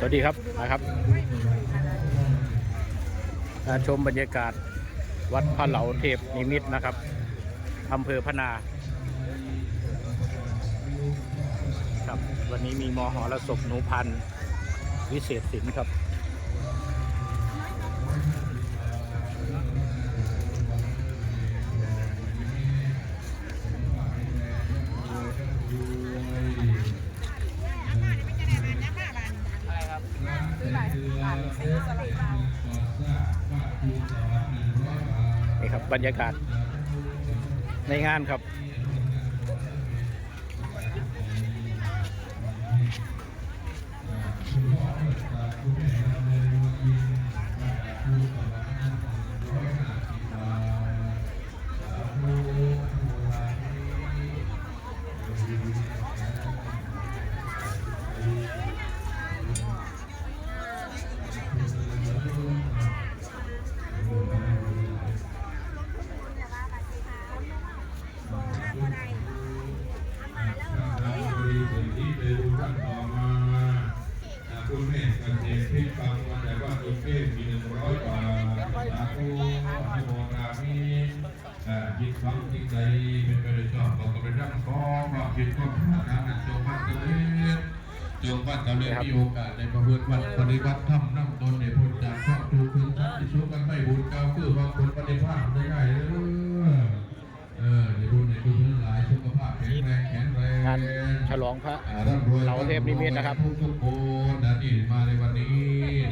สวัสดีครับนะครับมาชมบรรยากาศวัดพระเหลาเทพนิมิตรนะครับอำเภอพนาครับ วันนี้มีมหรสพหนูพันวิเศษศิลป์ครับ นี่ครับ บรรยากาศในงานครับ คุณแม่เกษตรเพชรฟังมาแต่ว่าคุณเป้มีหนึ่งร้อยบาทสาธุอนุโมทนามิอ่าคิดฟังคิดใจเป็นไปโดยชอบเราก็เป็นร่างกองว่าคิดก็ผ่านทางนั้นจงบ้านตะเวนจงบ้านตะเวนมีโอกาสในประพฤติวัดปฏิบัติธรรมนั่งตนในพ้นจากข้อตูคืนที่ชุกกันไม่บุญเก่าคือบางคนปฏิภาณได้ง่ายเออเออในบุญในบุญทั้งหลายสุขภาพแข็งแรงแข็ง งงานฉลองพระอ่าร่ำรวยเหลาเทพนิมิตรนะครับทุกทุกๆคนนะที่มาในวันนี้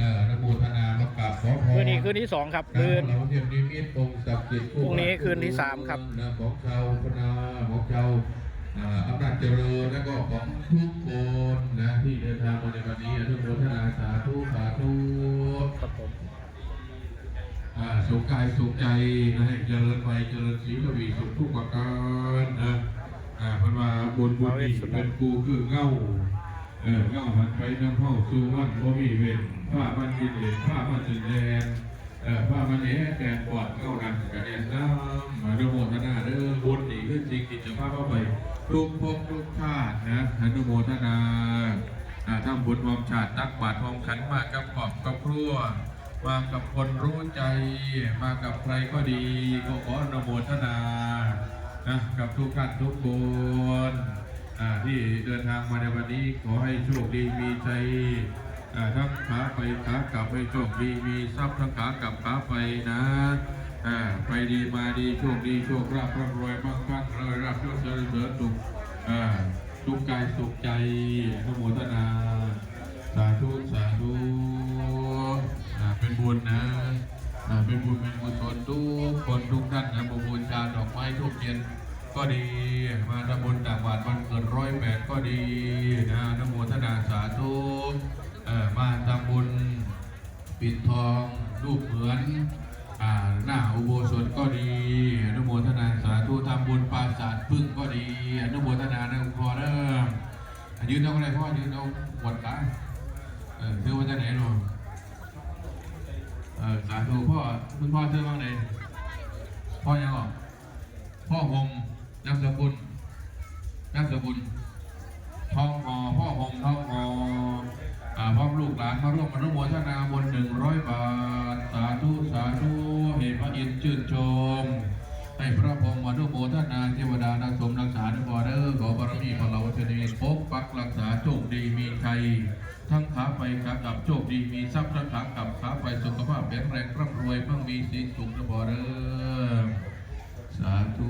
นะนโมทนามากราบขอพรคืนนี้คืนที่สองครับคืคืนนเหลาเทพนิมิตรองค์ศักดิ์สิทธิ์พรุ่งนี้คืนที่สามครับนะของชาวพนาของชาวอ่าอำนาจเจริญแล้วก็ของทุกคนนะที่เดินทางมาในวันนี้อนุโมทนาสาธุสาธุครับผมอ่าสุขกายสุขใจนะให้เจริญไปเจริญสีระวีสุขทุกประการนะ บุญบุญนี่เป็นกูคือเงาเออเงาหันไปน้ำเข้าสู่วันบ่มีเวรผ้ามันกินเองผ้ามันสินแดงเออผ้ามันเอ๋แกนปอดเงานันกระเด็นน้ำมาดูโมทนาเด้อบุญนี่คือจริงที่จะพาเข้าไปทุกภพทุกชาตินะอนุโมทนาอ่าทำบุญวอมชาติตักบาตรวอมขันมากับขอบกับครัวมากับคนรู้ใจ มากับใครก็ดี ก็ขออนุโมทนา นะกับทุกท่านทุกคนที่เดินทางมาในวันนี้ขอให้โชคดีมีใจอ่าทั้งขาไปขากลับให้โชคดีมีทรัพย์ทั้งขากลับขาไปนะไปดีมาดีโชคดีโชคราบร่ำรวยมั่งคั่งเลยรับโชคเจริญเสริญสุขสุขกายสุขใจอนุโมทนา สาธุสาธุเป็นบุญนะเป็นบุญเป็นกุศลทุกคนทุกท่าน ม้ทุกเทียนก็ดี มาทำบุญตักบาตรวันเกิดร้อยแปดก็ดีนะนโมทนาสาธุมาทำบุญปิดทองรูปเหมือนอหน้าอุโบสถก็ดีอนุโมทนาสาธุทำบุญปราสาทพึ่งก็ดีอนุโมทนานะพอเริ่มยืนเอาอะไรพ่อยืนเอาหวดขาเออซื้อมาจากไหนหนูเออสาธุพ่อคุณพ่อซื้อมาจาไหนพ่อยังหรอ พ่อหงนามสกุลนามสกุลทองหอพ่อหงทองหออ่าพร้อมลูกหลานมาร่วมอนุโมทนาบนหนึ่งร้อยบาท สาธุสาธุเหตุพระอินทร์ชื่นชม ให้พระพรหมอนุโมทนาเทวดานักสมรักษานุบอเดอร์ขอบารมีพระเราเทนีปกปักรักษาโชคดีมีชัยทั้งขาไปขากลับโชคดีมีทรัพย์ทั้งขากลับขาไปสุขภาพแข็งแรงร่ำรวยมั่งมีสีสุขนุบอเดอร์สาธุ